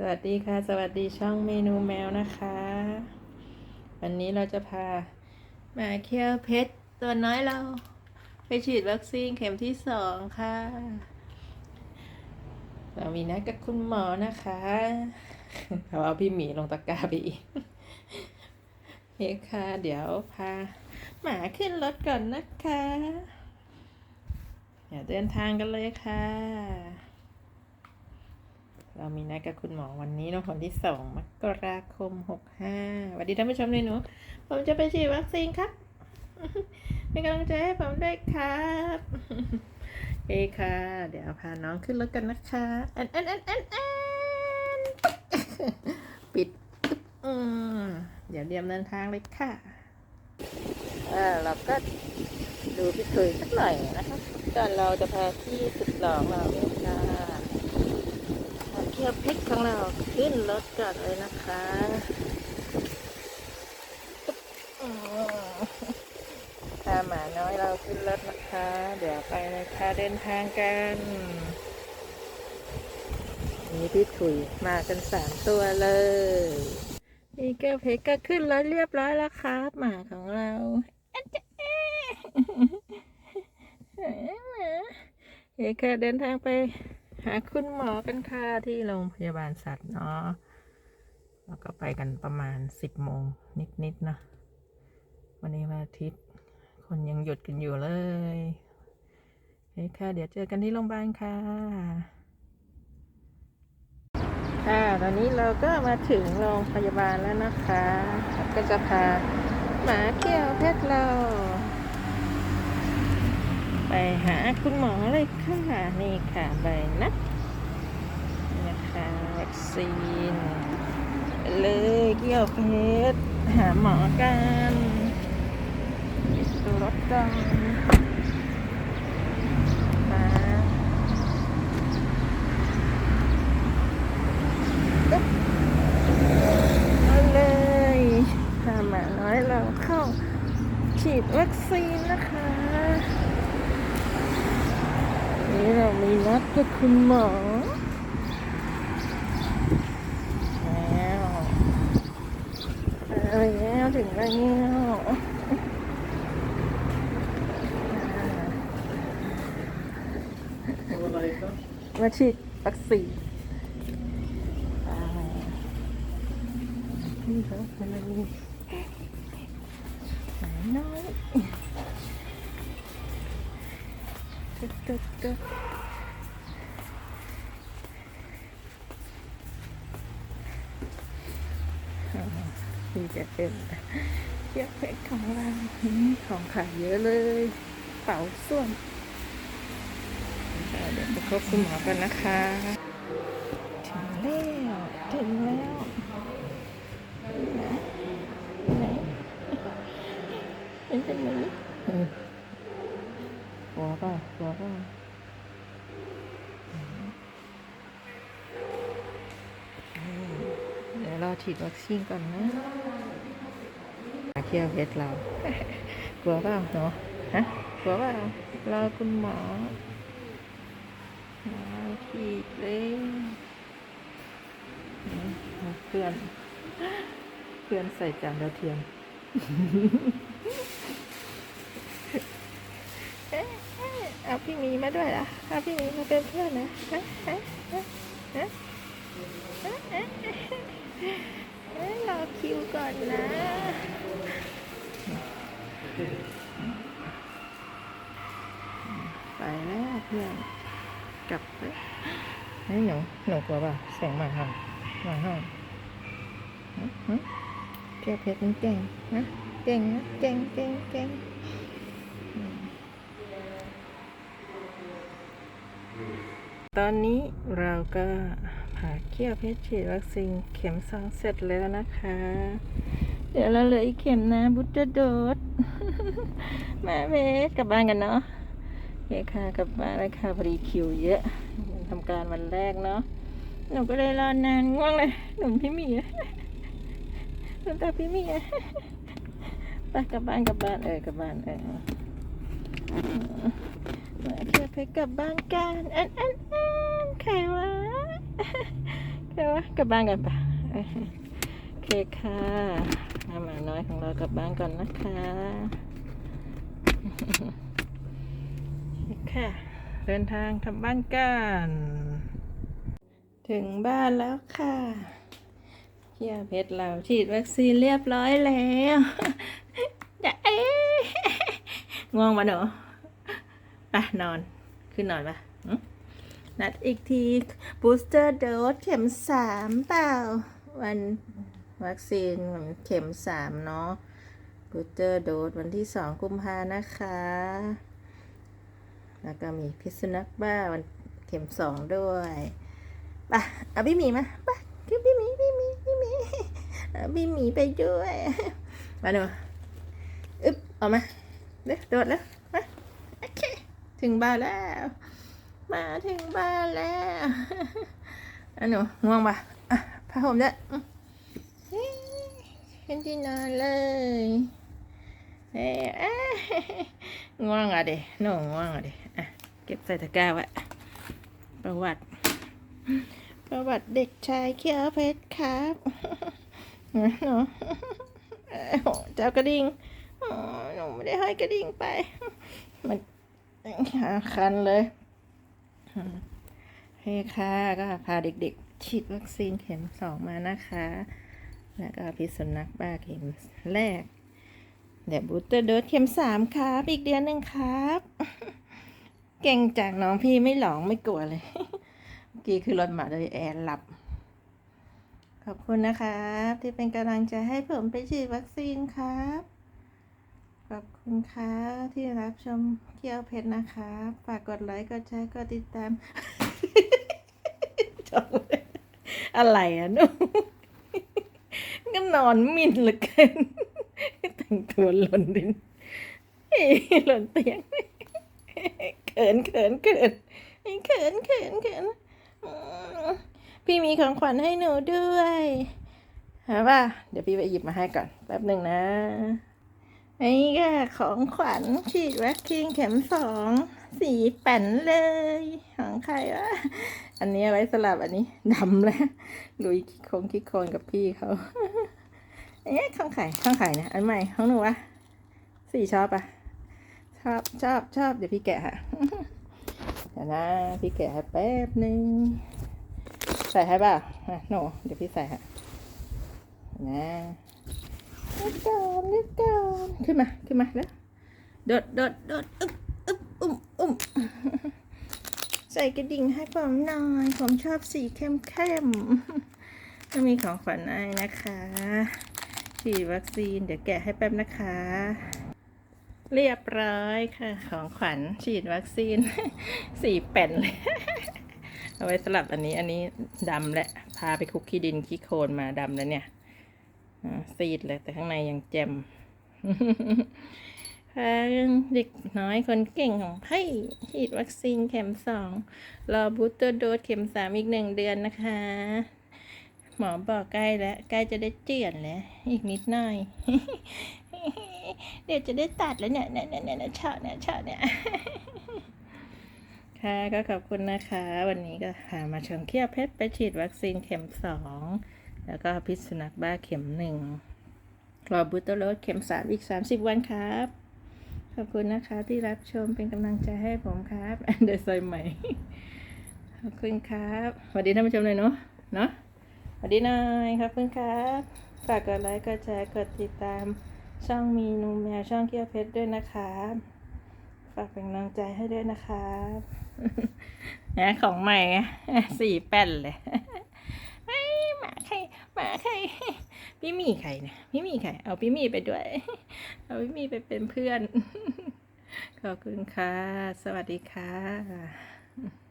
สวัสดีค่ะ สวัสดีช่องเมนูแมวนะคะ วันนี้เราจะพาหมาเคี้ยวเพชรตัวน้อยเรา ไปฉีดวัคซีนเข็มที่สองค่ะ เรามีนัดกับคุณหมอนะคะเราเอาพี่หมีลงตะกร้าไปอีกเฮ้ค่ะ เดี๋ยวพาหมาขึ้นรถก่อนนะคะ เดี๋ยวเดินทางกันเลยค่ะ เรามีนัดกับคุณหมอวันนี้นะวันที่สองมกราคมหกห้าสวัสดีท่านผู้ชมเลยหนู ผมจะไปฉีดวัคซีนครับเป็นกำลังใจให้ผมด้วยครับเอค่ะ เดี๋ยวพาน้องขึ้นรถกันนะคะแอนแอนแอนแอนแอนปิดอืมเดี๋ยวเตรียมเดินทางเลยค่ะเออเราก็ดูพี่เคยสักหน่อยนะคะก่อนเราจะพาที่สุดหล่อเราเนี่ยค่ะ เคี่ยวพริกของเราขึ้นรถก่อนเลยนะคะอืมพาหมาน้อยเราขึ้นรถนะคะ เดี๋ยวไปเลยค่ะเดินทางกันนี่พี่ถุยมากันสามตัวเลยนี่แก้วเพชรก็ขึ้นรถเรียบร้อยแล้วครับหมาของเราอะจ๊ะเอ๊ะเอ๊ะเฮ้ค่ะเดินทางไปหาคุณหมอกันค่ะที่โรงพยาบาลสัตว์เนาะแล้วก็ไปกันประมาณสิบโมงนิดๆเนาะวันนี้วันอาทิตย์ คนยังหยุดกันอยู่เลยโอเคค่ะ เดี๋ยวเจอกันที่โรงพยาบาลค่ะ ค่ะ ตอนนี้เราก็มาถึงโรงพยาบาลแล้วนะคะ ก็จะพาหมาเขี้ยวเพชรเรา ไปหาคุณหมอเลยค่ะนี่ค่ะใบนัดนะคะวัคซีนเลยเกี่ยวเพชรหาหมอกันดูรถกันมาเอาเลยพาหมาน้อยเราเข้าฉีดวัคซีนนะคะ นี่เรามีนัดกับคุณหมอแล้วเอาแล้วถึงแล้วมาฉีดวัคซีนนี่เขาเป็นอะไรหายน้อย ตึ๊ดตึ๊ดตึ๊ดนี่จะเป็นเชือะเพชรของเรานของขายเยอะเลยเป๋าส้วมเดี๋ยวไปพบคุณหมอกันนะคะ ถึงแล้ว ถึงแล้วไหนเป็นเป็นไหมเออหัวเปล่าหัวเปล่าเดี๋ยวรอ ฉีดวัคซีนก่อนนะมาเคี่ยวเพชรเรา กลัวเปล่าเนาะฮะกลัวเปล่ารอคุณหมอมาฉีดเลยเพื่อน เพื่อนใส่จานดาวเทียมเอาพี่มีมาด้วยล่ะเอาพี่มีมาเป็นเพื่อนนะฮะฮะฮะฮะฮะฮะเอ้ยรอคิวก่อนนะไปแล้วเพื่อนกลับไปเฮ้ยหนูหนูกลัวเปล่ะแสงหมาห่างหมาห่างฮะฮะเที่ยวเพชรมันเก่งนะเก่งนะเก่งเก่งเก่งอืมตอนนี้เราก็ ผาเขี้ยวเพชรฉีดวัคซีนเข็มสองเสร็จแล้วนะคะ เดี๋ยวเราเหลืออีกเข็มนะบุตรโดด มาเพชรกลับบ้านกันเนาะโอเคค่ะกลับบ้านแล้วค่ะพอดีคิวเยอะทำการวันแรกเนาะหนูก็เลยรอนานง่วงเลยหนุ่มพี่มีหนุ่มตาพี่มีไปกลับบ้านกลับบ้านเออกลับบ้านเออมาเคียเพชรกลับบ้านกันอันอันอันใครวะ ใครเดี๋ยววะกลับบ้านกันปะโอเคค่ะหมาน้อยของเรากลับบ้านก่อนนะคะค่ะ เดินทางกลับบ้านกัน ถึงบ้านแล้วค่ะเฮียเพชรเราฉีดวัคซีนเรียบร้อยแล้วจะเอ๊ง่วงมาหนูไปนอน ขึ้นนอนปะ นัดอีกทีบูสเตอร์โดสเข็มสามเปล่า วันวัคซีนเข็มสามเนาะบูสเตอร์โดสวันที่สองกุมภานะคะ แล้วก็มีพิษสุนัขบ้าวันเข็มสองด้วยปะเอาพี่หมีมาไปคือพี่หมีพี่หมีพี่หมีเอาพี่หมีไปด้วยมาดูอึ๊บออกมาเด้โดดแล้วมาโอเค ถึงบ้านแล้ว มาถึงบ้านแล้วอันหนูง่วงปะอะผ้าห่มด้วยเฮ้ยขึ้นที่นอนเลยเอ้ยง่วงอะเด็หนูง่วงอะเด็อะเก็บใส่ตะกร้าไว้ประวัติ ประวัติเด็กชายเขียวเพชรครับหนูเจ้ากระดิ่งหนูไม่ได้ให้กระดิ่งไป มันขาคันเลย ให้ค่ะ ก็พาเด็กๆ ฉีดวัคซีนเข็มสองมานะคะ แล้วก็พิษสุนัขบ้าเข็มแรก เดี๋ยวบูสเตอร์โดสเข็มสามครับ อีกเดือนหนึ่งครับ เก่งจากน้องพี่ไม่หลองไม่กลัวเลยเมื่อกี้คือรถมาเลยแอร์หลับ ขอบคุณนะครับที่เป็นกำลังใจให้ผมไปฉีดวัคซีนครับ ขอบคุณค่ะที่รับชมเที่ยวเพชรนะคะ ฝากกดไลค์ กดแชร์ กดติดตามจบอะไรอะหนูก็นอนมินเหลือเกินแต่งตัวหล่นดินเอ้ยหล่นเตียงเขินเขินเขินเขินเขินเขินพี่มีของขวัญให้หนูด้วยหาว่าเดี๋ยวพี่ไปหยิบมาให้ก่อน แป๊บหนึ่งนะ นี่ค่ะของขวัญฉีดวัคซีนเข็มสองสีแป่นเลย ของใครวะอันนี้ไว้สลับอันนี้ดำแล้วลุยคิดโคงคิดโคนกับพี่เขาเอ๊ะข้างไข่ข้างไข่เนี่ยอันใหม่ของหนูวะสีชอบปะชอบชอบชอบเดี๋ยวพี่แกะค่ะเดี๋ยวนะพี่แกะให้แป๊บหนึ่งใส่ให้ป่ะอะหนูเดี๋ยวพี่ใส่ค่ะนะ เล็กก่อนเล็กก่อนขึ้นมา ขึ้นมาแล้วโดดโดดโดดอึ๊บอึ๊บอุ้มอุ้มใส่กระดิ่งให้ผมหน่อย ผมชอบสีเข้มเข้มๆก็มีของขวัญให้นะคะ ฉีดวัคซีน เดี๋ยวแกะให้แป๊บนะคะ เรียบร้อยค่ะ ของขวัญฉีดวัคซีน สีแป่นเลย เอาไว้สลับอันนี้ อันนี้ดำและ พาไปคุกขี้ดินขี้โคลนมาดำแล้วเนี่ยอ่า ซีดเลยแต่ข้างในยังแจ่มพาเด็กน้อยคนเก่งของพี่ฉีดวัคซีนเข็มสองรอบูสเตอร์โดสเข็มสามอีกหนึ่งเดือนนะคะ หมอบอกใกล้แล้ว ใกล้จะได้เจือนแล้ว อีกนิดหน่อย เดี๋ยวจะได้ตัดแล้วเนี่ยเนี่ยเนี่ยเนี่ยเฉาะเนี่ยเฉาะเนี่ยค่ะก็ขอบคุณนะคะ วันนี้ก็พามาชมเขี้ยวเพชรไปฉีดวัคซีนเข็มสอง แล้วก็พิษสุนัขบ้าเข็มหนึ่งรอบูตเตอร์โรสเข็มสามอีกสามสิบวันครับ ขอบคุณนะคะที่รับชมเป็นกำลังใจให้ผมครับแอนเดอร์ซอยใหม่ ขอบคุณครับสวัสดีท่านผู้ชมเลยเนาะเนาะสวัสดีน่อยขอบคุณครับฝากกดไลค์กดแชร์กดติดตามช่องมีนูแมวช่องเกียวเพชรด้วยนะครับฝากเป็นกำลังใจให้ด้วยนะครับนะของใหม่สี่แป้นเลย ไอ้หมาใครหมาใคร พี่มีใครเนี่ยพี่มีใครเอาพี่มีไปด้วย เอาพี่มีไปเป็นเพื่อน ขอบคุณค่ะ สวัสดีค่ะ